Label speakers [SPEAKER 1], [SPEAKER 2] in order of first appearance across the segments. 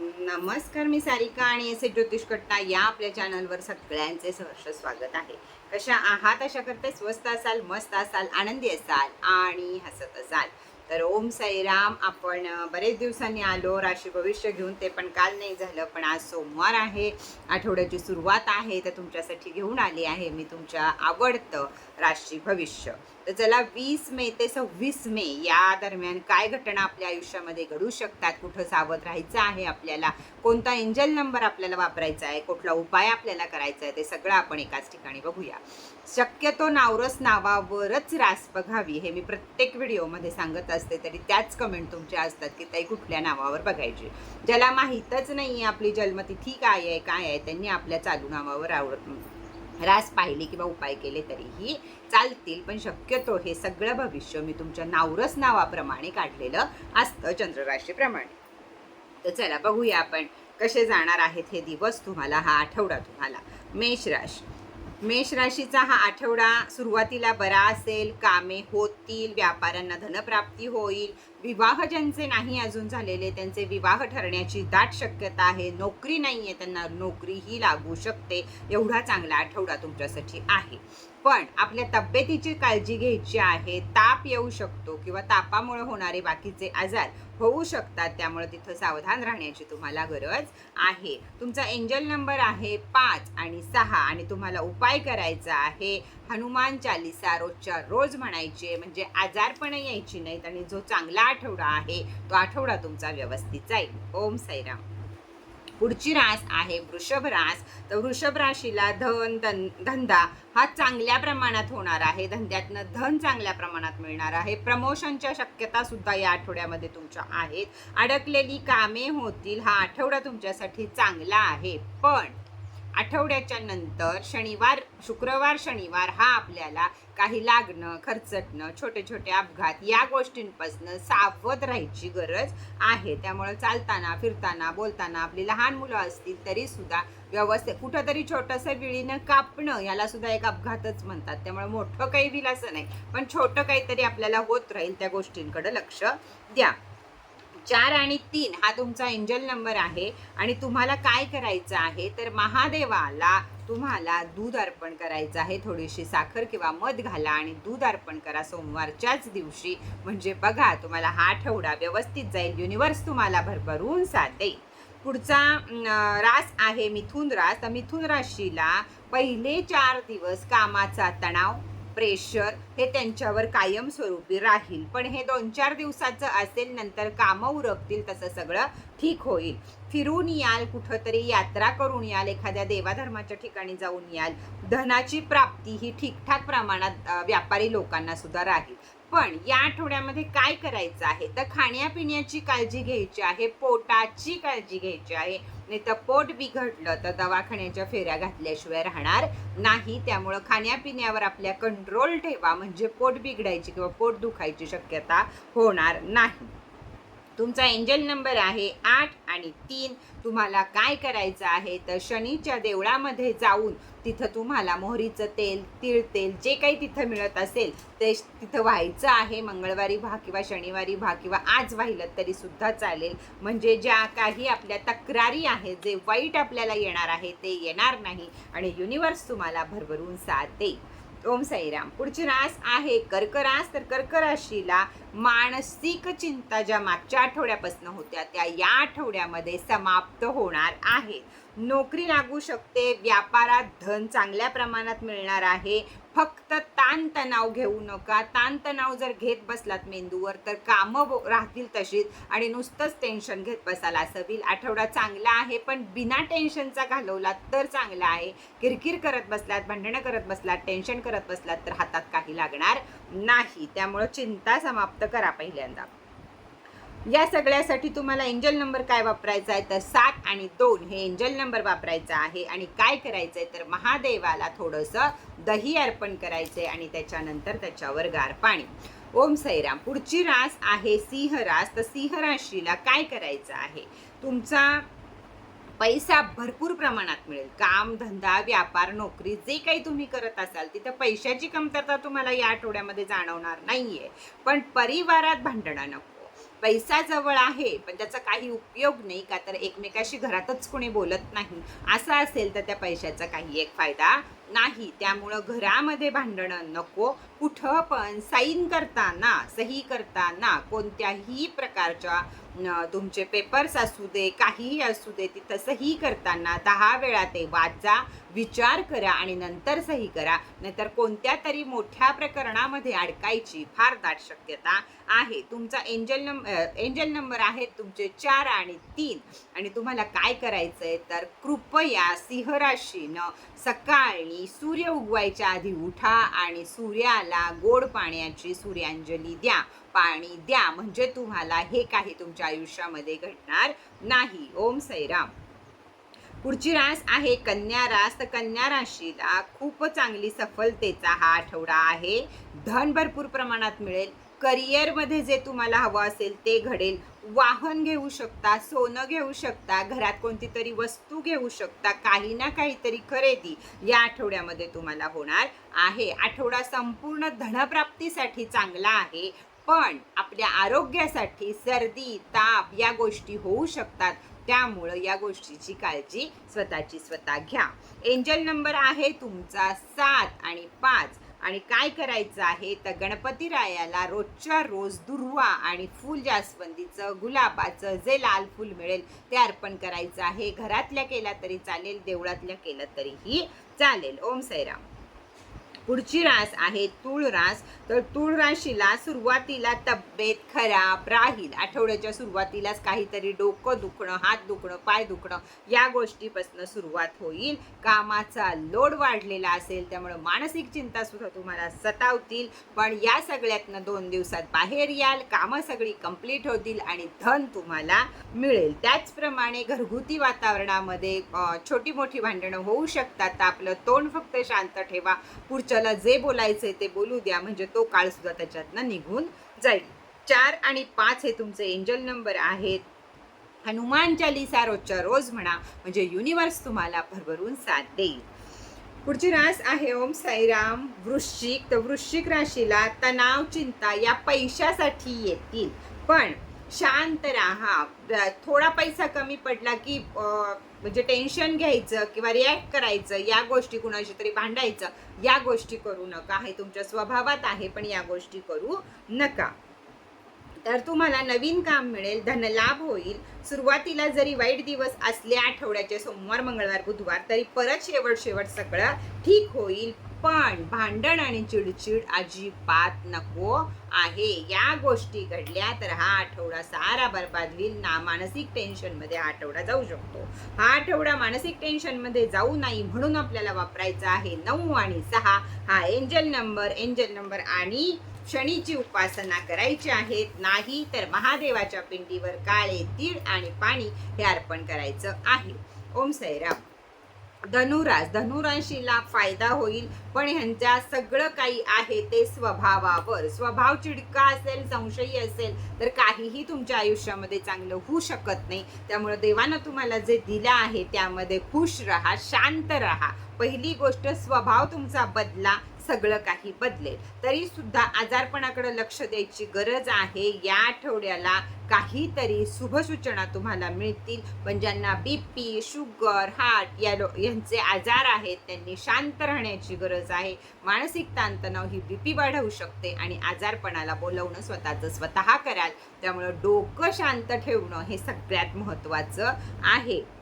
[SPEAKER 1] नमस्कार मी सारिका आणि एस ज्योतिष कट्टा या आपल्या चॅनलवर सगळ्यांचे सहर्ष स्वागत आहे. कशा आहात? अशा करता स्वस्त असाल मस्त असाल आनंदी असाल आणि हसत असाल. तर ओम साईराम आपण बरेच दिवसांनी आलो. राशी भविष्य घेऊन ते पण काल नाही झालं पण आज सोमवार आहे. आठवड्याची सुरुवात आहे तर तुमच्यासाठी घेऊन आली आहे मी तुमच्या आवडतं राशी भविष्य. तर चला वीस मे ते सव्वीस मे या दरम्यान काय घटना आपल्या आयुष्यामध्ये घडू शकतात? कुठं सावध राहायचं आहे आपल्याला? कोणता एंजल नंबर आपल्याला वापरायचा आहे? कुठला उपाय आपल्याला करायचा आहे? ते सगळं आपण एकाच ठिकाणी बघूया. शक्यतो नावरस नावावरच रास बघावी हे मी प्रत्येक व्हिडिओमध्ये सांगत असते तरी त्याच कमेंट तुमच्या असतात की ताई कुठल्या नावावर बघायची? ज्याला माहीतच नाही आहे आपली जन्मतिथी काय आहे काय आहे त्यांनी आपल्या चालू नावावर आवडत रास पाहिली किंवा उपाय केले तरीही चालतील. पण शक्यतो हे सगळं भविष्य मी तुमच्या नावरस नावाप्रमाणे काढलेलं असतं चंद्रराशीप्रमाणे तर चला बघूया आपण कसे जाणार आहेत हे दिवस तुम्हाला हा आठवडा तुम्हाला. मेष राशी. मेष राशीचा हा आठवडा सुरुवातीला बरा असेल कामे होतील व्यापाऱ्यांना धनप्राप्ती होईल विवाह ज्यांचे नाही अजून झालेले त्यांचे विवाह ठरण्याची दाट शक्यता आहे नोकरी नाही आहे त्यांना नोकरीही लागू शकते एवढा चांगला आठवडा तुमच्यासाठी आहे. पण आपल्या तब्येतीची काळजी घ्यायची आहे ताप येऊ शकतो किंवा तापामुळे होणारे बाकीचे आजार होऊ शकतात. त्यामुळे तिथं सावधान राहण्याची तुम्हाला गरज आहे. तुमचा एंजल नंबर आहे पाच आणि सहा आणि तुम्हाला उपाय करायचा आहे. हनुमान चालिसा रोजच्या रोज म्हणायचे म्हणजे आजारपण यायची नाहीत आणि जो चांगला आठवडा आहे तो आठवडा तुमचा व्यवस्थित जाईल. ओम साईराम. पुढची रास आहे वृषभ रास. तर वृषभ राशीला धन धन धंदा हा चांगल्या प्रमाणात होणार आहे. धंद्यातनं धन चांगल्या प्रमाणात मिळणार आहे. प्रमोशनच्या शक्यता सुद्धा या आठवड्यामध्ये तुमच्या आहेत. अडकलेली कामे होतील. हा आठवडा तुमच्यासाठी चांगला आहे. पण आठवड्याच्या नंतर शनिवार शुक्रवार शनिवार हा आपल्याला काही लागणं खर्चटणं छोटे छोटे अपघात या गोष्टींपासून सावध राहायची गरज आहे. त्यामुळे चालताना फिरताना बोलताना आपली लहान मुलं असतील तरी सुद्धा व्यवस्थित कुठंतरी छोटंसं विळीनं कापणं याला सुद्धा एक अपघातच म्हणतात. त्यामुळे मोठं काही विलासं असं नाही पण छोटं काहीतरी आपल्याला होत राहील त्या गोष्टींकडे लक्ष द्या. चार आणि तीन हा तुमचा एंजल नंबर आहे. आणि तुम्हाला काय करायचं आहे? तर महादेवाला तुम्हाला दूध अर्पण करायचं आहे. थोडीशी साखर किंवा मध घाला आणि दूध अर्पण करा सोमवारच्याच दिवशी. म्हणजे बघा तुम्हाला हा आठवडा व्यवस्थित जाईल. युनिवर्स तुम्हाला भरभरून साथ देईल पुढचा रास आहे मिथुन रास. तर मिथुन राशीला पहिले चार दिवस कामाचा तणाव प्रेशर हे त्यांच्यावर कायमस्वरूपी राहील. पण हे दोन चार दिवसाचं असेल नंतर कामं उरकतील तसं सगळं ठीक होईल. फिरून याल कुठंतरी यात्रा करून याल एखाद्या देवाधर्माच्या ठिकाणी जाऊन याल. धनाची प्राप्ती ही ठीकठाक प्रमाणात व्यापारी लोकांना सुद्धा राहील. पण या आठवड्यामध्ये काय करायचं आहे? तर खाण्यापिण्याची काळजी घ्यायची आहे पोटाची काळजी घ्यायची आहे. नाही तर पोट बिघडलं तर दवाखान्याच्या फेऱ्या घातल्याशिवाय राहणार नाही. त्यामुळं खाण्यापिण्यावर आपल्या कंट्रोल ठेवा. म्हणजे पोट बिघडायची किंवा पोट दुखायची शक्यता होणार नाही. तुमचा एंजल नंबर आहे आठ आणि तीन. तुम्हाला काय करायचं आहे तर शनीच्या देवळामध्ये जाऊन तिथं तुम्हाला मोहरीचं तेल तीळ तेल जे काही तिथं मिळत असेल ते तिथं व्हायचं आहे. मंगळवारी व्हा किंवा शनिवारी व्हा किंवा आज वाहिलं तरीसुद्धा चालेल. म्हणजे ज्या काही आपल्या तक्रारी आहेत जे वाईट आपल्याला येणार आहे ते येणार नाही आणि युनिवर्स तुम्हाला भरभरून साथ देईल. ओम साईराम. पुढची रास आहे कर्करास. तर कर्क राशीला मानसिक चिंता ज्या मागच्या आठवड्यापासून होत्या त्या या आठवड्यामध्ये समाप्त होणार आहे. नोकरी लागू शकते व्यापारात धन चांगल्या प्रमाणात मिळणार आहे. फक्त ताणतणाव घेऊ नका. ताणतणाव जर घेत बसलात मेंदूवर तर कामं बो- राहतील तशीच आणि नुसतंच टेन्शन घेत बसायला असं आठवडा चांगला आहे पण बिना टेन्शनचा घालवलात तर चांगला आहे. किरकिर करत बसलात भांडणं करत बसलात टेन्शन करत बसलात तर हातात काही लागणार नाही. त्यामुळं चिंता समाप्त करा पहिल्यांदा. या सगळ्यासाठी तुम्हाला एंजल नंबर काय वापरायचा आहे? तर सात आणि दोन हे एंजल नंबर वापरायचा आहे. आणि काय करायचं आहे तर महादेवाला थोडंसं दही अर्पण करायचं आहे आणि त्याच्यानंतर त्याच्यावर गार पाणी. ओम सैराम. पुढची रास आहे सिंह रास. तर सिंह राशीला काय करायचं आहे? तुमचा पैसा भरपूर प्रमाणात मिळेल. काम धंदा व्यापार नोकरी जे काही तुम्ही करत असाल तिथं पैशाची कमतरता तुम्हाला या आठवड्यामध्ये जाणवणार नाही आहे पण परिवारात भांडणं नको. पैसा जवळ आहे पण त्याचा काही उपयोग नाही का? तर एकमेकाशी घरातच कोणी बोलत नाही. असं असेल तर त्या पैशाचा काही एक फायदा नाही त्यामुळं घरामध्ये भांडणं नको. कुठं पण साईन करताना सही करताना कोणत्याही प्रकारच्या तुमचे पेपर्स असू दे काहीही असू दे तिथं सही करताना दहा वेळा ते वाचा विचार करा आणि नंतर सही करा. नाहीतर कोणत्या तरी मोठ्या प्रकरणामध्ये अडकायची फार दाट शक्यता आहे. तुमचा एंजल नंब एंजल नंबर आहे तुमचे चार आणि तीन. आणि तुम्हाला काय करायचं आहे तर कृपया सिंहराशीनं सकाळी सकाळी सूर्य उगवायच्या आधी उठा आणि सूर्याला गोड पाण्याची सूर्यांजली द्या. पाणी द्या म्हणजे तुम्हाला हे काही तुमच्या आयुष्यामध्ये घडणार नाही. ओम सैराम. पुढची रास आहे कन्या रास. तर कन्या राशीला खूप चांगली सफलतेचा हा आठवडा आहे. धन भरपूर प्रमाणात मिळेल. करिअरमध्ये जे तुम्हाला हवं असेल ते घडेल. वाहन घेऊ शकता सोनं घेऊ शकता घरात कोणती तरी वस्तू घेऊ शकता काही ना काहीतरी खरेदी या आठवड्यामध्ये तुम्हाला होणार आहे. आठवडा संपूर्ण धनप्राप्तीसाठी चांगला आहे पण आपल्या आरोग्यासाठी सर्दी ताप या गोष्टी होऊ शकतात. त्यामुळं या गोष्टीची काळजी स्वतःची स्वतः घ्या. एंजल नंबर आहे तुमचा सात आणि पाच. आणि काय करायचं आहे? तर गणपती रायाला रोजच्या रोज दुर्वा आणि फूल जास्वंदीचं गुलाबाचं जे लाल फूल मिळेल ते अर्पण करायचं आहे. घरातल्या केला तरी चालेल देवळातल्या केलं तरीही चालेल. ओम सैराम पुढची रास आहे तूळ रास. तर तूळ राशीला सुरुवातीला तब्येत खराब राहील. आठवड्याच्या सुरुवातीलाच काहीतरी डोकं दुखणं हात दुखणं पाय दुखणं या गोष्टीपासून सुरुवात होईल. कामाचा लोड वाढलेला असेल त्यामुळे मानसिक चिंता सुद्धा तुम्हाला सतावतील. पण या सगळ्यातनं दोन दिवसात बाहेर याल कामं सगळी कंप्लीट होतील आणि धन तुम्हाला मिळेल. त्याचप्रमाणे घरगुती वातावरणामध्ये छोटी मोठी भांडणं होऊ शकतात. आपलं तोंड फक्त शांत ठेवा. पुढच्याला जे बोलायचंय ते बोलू द्या म्हणजे तो काळ सुद्धा त्याच्यातनं निघून जाईल. चार आणि पाच हे तुमचे एंजल नंबर आहेत. हनुमान चालिसा रोजच्या रोज म्हणा म्हणजे युनिवर्स तुम्हाला भरभरून साथ देईल. पुढची रास आहे ओम साईराम वृश्चिक. तर वृश्चिक राशीला तणाव चिंता या पैशासाठी येतील. पण शांत राहा. थोडा पैसा कमी पडला की म्हणजे टेन्शन घ्यायचं किंवा रिॲक्ट करायचं या गोष्टी कुणाशी तरी भांडायचं या गोष्टी करू नका. हे तुमच्या स्वभावात आहे पण या गोष्टी करू नका. तर तुम्हाला नवीन काम मिळेल धनलाभ होईल. सुरुवातीला जरी वाईट दिवस असले आठवड्याचे सोमवार मंगळवार बुधवार तरी परत शेवट शेवट सगळं ठीक होईल. पण भांडण आणि चिडचिड अजिबात नको आहे. या गोष्टी घडल्या तर हा आठवडा सारा बरबाद होईल. ना मानसिक टेन्शनमध्ये हा आठवडा जाऊ शकतो. हा आठवडा मानसिक टेन्शनमध्ये जाऊ नाही म्हणून आपल्याला वापरायचा आहे नऊ आणि सहा. हा एंजल नंबर एंजल नंबर आणि शनीची उपासना करायची आहेत नाही तर महादेवाच्या पिंडीवर काळे तीळ आणि पाणी हे अर्पण करायचं आहे. ओम सैराम धनुरास धनुराशीला फायदा होईल पण ह्यांच्या सगळं काही आहे ते स्वभावावर. स्वभाव चिडका असेल संशयी असेल तर काहीही तुमच्या आयुष्यामध्ये चांगलं होऊ शकत नाही. त्यामुळे देवानं तुम्हाला जे दिलं आहे त्यामध्ये खुश राहा शांत राहा. पहिली गोष्ट स्वभाव तुमचा बदला. सगळं काही बदलेल. तरी सुद्धा आजारपणाकडे लक्ष द्यायची गरज आहे. या आठवड्याला काहीतरी शुभसूचना तुम्हाला मिळतील. पण ज्यांना बी पी शुगर हार्ट या लो यांचे आजार आहेत त्यांनी शांत राहण्याची गरज आहे. मानसिक ताणतणाव ही बी पी वाढवू शकते आणि आजारपणाला बोलवणं स्वतःचं स्वतः कराल. त्यामुळं डोकं शांत ठेवणं हे सगळ्यात महत्त्वाचं आहे.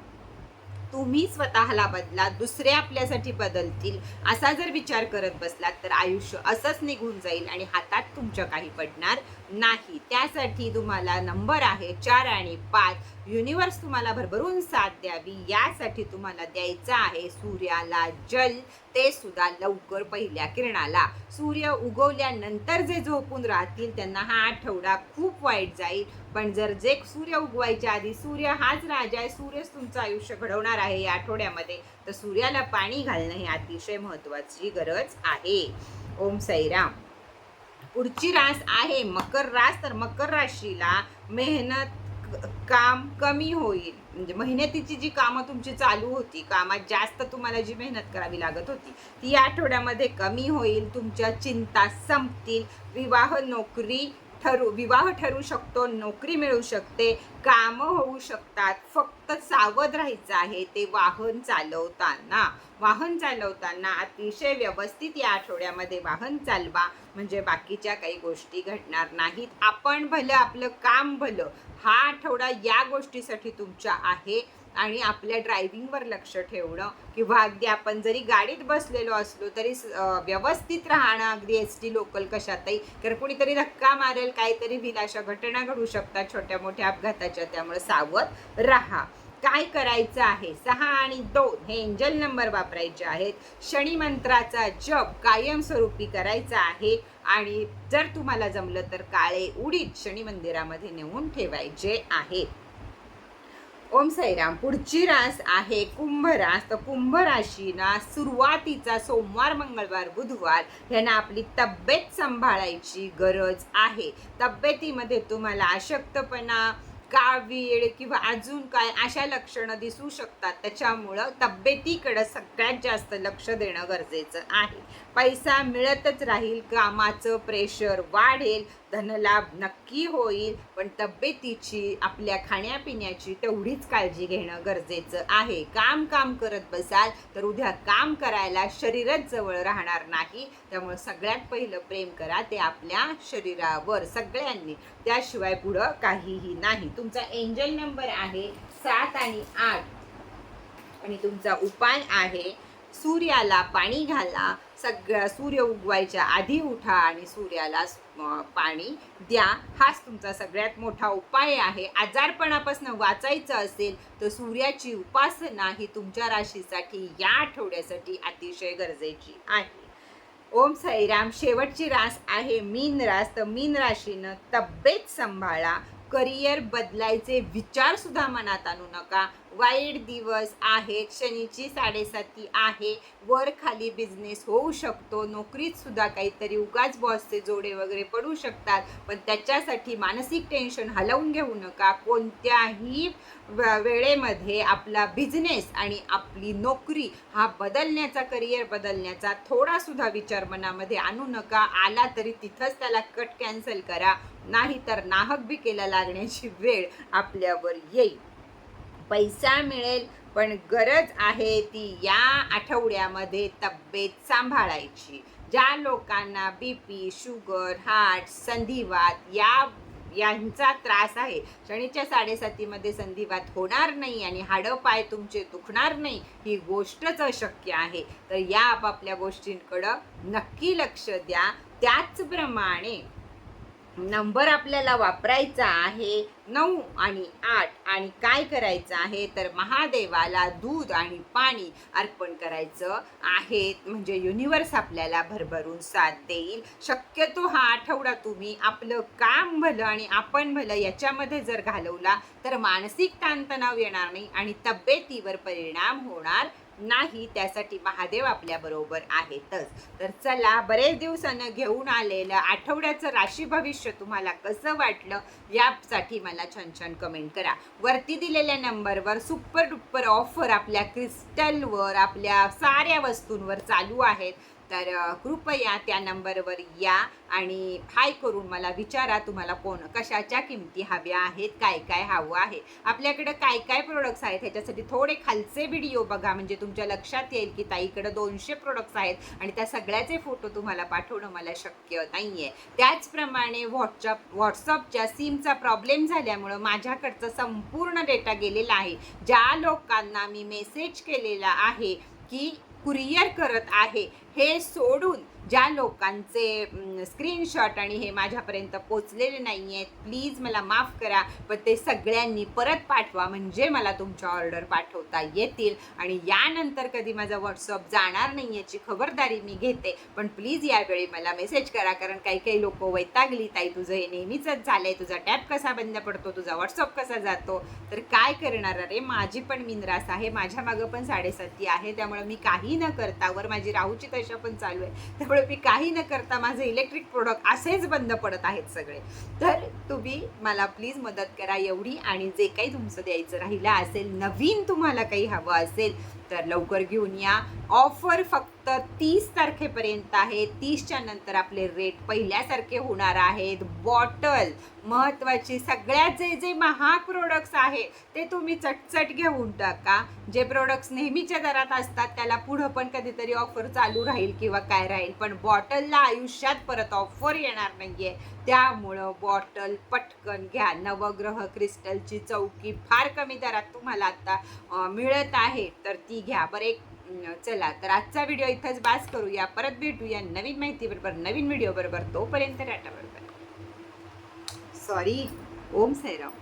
[SPEAKER 1] तुम्ही स्वतःला बदला दुसरे आपल्यासाठी बदलतील असा जर विचार करत बसलात तर आयुष्य असंच निघून जाईल आणि हातात तुमच्या काही पडणार नाही. त्यासाठी तुम्हाला नंबर आहे चार आणि पाच. युनिवर्स तुम्हाला भरभरून साथ द्यावी. यासाठी तुम्हाला द्यायचं आहे सूर्याला जल. ते सुद्धा लवकर पहिल्या किरणाला. सूर्य उगवल्यानंतर जे झोपून राहतील त्यांना हा आठवडा खूप वाईट जाईल. पण जर जे सूर्य उगवायच्या आधी सूर्य हाच राजा आहे सूर्यच तुमचं आयुष्य घडवणार आहे या आठवड्यामध्ये तर सूर्याला पाणी घालणं ही अतिशय महत्त्वाची गरज आहे. ओम सैराम पुढची रास आहे. मकर रास तर मकर राशीला मेहनत काम कमी होईल. म्हणजे मेहनतीची जी कामं तुमची चालू होती कामात जास्त तुम्हाला जी मेहनत करावी लागत होती ती या आठवड्यामध्ये कमी होईल. तुमच्या चिंता संपतील. विवाह नोकरी ठरू विवाह ठरू शकतो नोकरी मिळू शकते कामं होऊ शकतात. फक्त सावध राहायचं आहे ते वाहन चालवताना. वाहन चालवताना अतिशय व्यवस्थित या आठवड्यामध्ये वाहन चालवा. म्हणजे बाकीच्या काही गोष्टी घडणार नाहीत. आपण भलं आपलं काम भलं हा आठवडा या गोष्टीसाठी तुमच्या आहे. आणि आपल्या ड्रायव्हिंगवर लक्ष ठेवणं किंवा अगदी आपण जरी गाडीत बसलेलो असलो तरी व्यवस्थित राहणं अगदी एस टी लोकल कशातही. कारण कुणीतरी धक्का मारेल काहीतरी विलाशा घटना घडू शकतात छोट्या मोठ्या अपघाताच्या. त्यामुळे सावध राहा. काय करायचं आहे? सहा आणि दोन हे एंजल नंबर वापरायचे आहेत. शनी मंत्राचा जप कायमस्वरूपी करायचा आहे. आणि जर तुम्हाला जमलं तर काळे उडीद शनी मंदिरामध्ये नेऊन ठेवायचे आहेत ओम साईराम पुढची रास आहे कुंभ रास तर कुंभ राशीना सुरुवातीचा सोमवार मंगळवार बुधवार ह्यांना आपली तब्येत सांभाळायची गरज आहे. तब्येतीमध्ये तुम्हाला अशक्तपणा कावीळ किंवा अजून काय अशा लक्षणं दिसू शकतात. त्याच्यामुळं तब्येतीकडं सगळ्यात जास्त लक्ष देणं गरजेचं आहे. पैसा मिळतच राहील कामाचं प्रेशर वाढेल धनलाभ नक्की होईल पण तब्येतीची आपल्या खाण्यापिण्याची तेवढीच काळजी घेणं गरजेचं आहे. काम काम करत बसाल तर उद्या काम करायला शरीरच जवळ राहणार नाही. त्यामुळे सगळ्यात पहिलं प्रेम करा ते आपल्या शरीरावर सगळ्यांनी. त्याशिवाय पुढं काहीही नाही. तुमचा एंजल नंबर आहे सात आणि आठ. आणि तुमचा उपाय आहे सूर्याला पाणी घाला सगळ्या सूर्य उगवायच्या आधी उठा आणि सूर्याला पाणी द्या. हाच तुमचा सगळ्यात मोठा उपाय आहे. आजारपणापासून वाचायचं असेल तर सूर्याची उपासना ही तुमच्या राशीसाठी या आठवड्यासाठी अतिशय गरजेची आहे. ओम साईराम. शेवटची रास आहे मीन रास. तर मीन राशीनं तब्येत सांभाळा. करिअर बदलायचे विचारसुद्धा मनात आणू नका. वाईट दिवस आहेत शनीची साडेसाती आहे वर खाली बिझनेस होऊ शकतो नोकरीत सुद्धा काहीतरी उगाच बॉसचे जोडे वगैरे पडू शकतात. पण त्याच्यासाठी मानसिक टेन्शन हलवून घेऊ नका. कोणत्याही व- वेळेमध्ये आपला बिझनेस आणि आपली नोकरी हा बदलण्याचा करिअर बदलण्याचा थोडासुद्धा विचार मनामध्ये आणू नका. आला तरी तिथंच त्याला कट कॅन्सल करा. नाही तर नाहक बिकेला लागण्याची वेळ आपल्यावर येईल. पैसा मिळेल पण गरज आहे ती या आठवड्यामध्ये तब्येत सांभाळायची. ज्या लोकांना बी पी शुगर हार्ट संधिवात या यांचा त्रास आहे शनीच्या साडेसातीमध्ये संधिवात होणार नाही आणि हाडं पाय तुमचे दुखणार नाही ही गोष्टच अशक्य आहे. तर या आपापल्या गोष्टींकडं नक्की लक्ष द्या. त्याचप्रमाणे नंबर आपल्याला वापरायचा आहे नऊ आणि आठ आणि काय करायचं आहे तर महादेवाला दूध आणि पाणी अर्पण करायचं आहे. म्हणजे युनिवर्स आपल्याला भरभरून साथ देईल. शक्यतो हा आठवडा तुम्ही आपलं काम भलं आणि आपण भलं याच्यामध्ये जर घालवला तर मानसिक ताणतणाव येणार नाही आणि तब्येतीवर परिणाम होणार नाही त्यासाठी महादेव आपल्या बरोबर आहेतच तर चला बरेच दिवसानं घेऊन आलेलं आठवड्याचं राशी भविष्य तुम्हाला कसं वाटलं यासाठी मला छान छान कमेंट करा. वरती दिलेल्या नंबरवर सुपर डुप्पर ऑफर आपल्या क्रिस्टलवर आपल्या साऱ्या वस्तूंवर चालू आहेत. तर कृपया त्या नंबरवर या आणि हाय करून मला विचारा तुम्हाला कोण कशाच्या किमती हव्या आहेत काय काय हवं आहे. आपल्याकडं काय काय प्रोडक्ट्स आहेत ह्याच्यासाठी थोडे खालचे व्हिडिओ बघा म्हणजे तुमच्या लक्षात येईल की ताईकडं दोनशे प्रोडक्ट्स आहेत आणि त्या सगळ्याचे फोटो तुम्हाला पाठवणं मला शक्य नाही आहे त्याचप्रमाणे व्हॉट्सअप व्हॉट्सअपच्या सिमचा प्रॉब्लेम झाल्यामुळं माझ्याकडचा संपूर्ण डेटा गेलेला आहे. ज्या लोकांना मी मेसेज केलेला आहे की कुरिअर करत आहे हे सोडून ज्या लोकांचे स्क्रीनशॉट आणि हे माझ्यापर्यंत पोचलेले नाही आहेत प्लीज मला माफ करा पण ते सगळ्यांनी परत पाठवा म्हणजे मला तुमच्या ऑर्डर पाठवता येतील. आणि यानंतर कधी माझा व्हॉट्सअप जाणार नाही याची खबरदारी मी घेते. पण प्लीज यावेळी मला मेसेज करा कारण काही काही लोक वैतागली ताई तुझं हे नेहमीचंच झालं आहे तुझा टॅप कसा बंद पडतो तुझा व्हॉट्सअप कसा जातो? तर काय करणार? अरे माझी पण मिनरास आहे माझ्या मागं पण साडेसाती आहे त्यामुळे मी काही न करता वर माझी राहूची दशा पण चालू आहे. त्यामुळे मी काही न करता माझे इलेक्ट्रिक प्रोडक्ट असेच बंद पडत आहेत सगळे. तर तुम्ही मला प्लीज मदत करा एवढी आणि जे काही तुमचं द्यायचं राहिलं असेल नवीन तुम्हाला काही हवं असेल तर लवकर घेऊन या. ऑफर फक्त तीस तारखेपर्यंत आहे. तीसच्या नंतर आपले रेट पहिल्यासारखे होणार आहेत. बॉटल महत्त्वाची सगळ्यात जे जे महाग प्रोडक्ट्स आहे ते तुम्ही चटचट घेऊन टाका. जे प्रोडक्ट्स नेहमीच्या दरात असतात त्याला पुढं पण कधीतरी ऑफर चालू राहील किंवा काय राहील. पण बॉटलला आयुष्यात परत ऑफर येणार नाहीये. त्यामुळं बॉटल पटकन घ्या. नवग्रह क्रिस्टलची चौकी फार कमी दरात तुम्हाला आता मिळत आहे. तर ती घ्या. बरं एक चला. तर आजचा व्हिडिओ इथंच बास करूया. परत भेटूया नवीन माहिती बरोबर नवीन व्हिडिओ बरोबर. तोपर्यंत टाटा बरोबर. सॉरी ओम साईराम.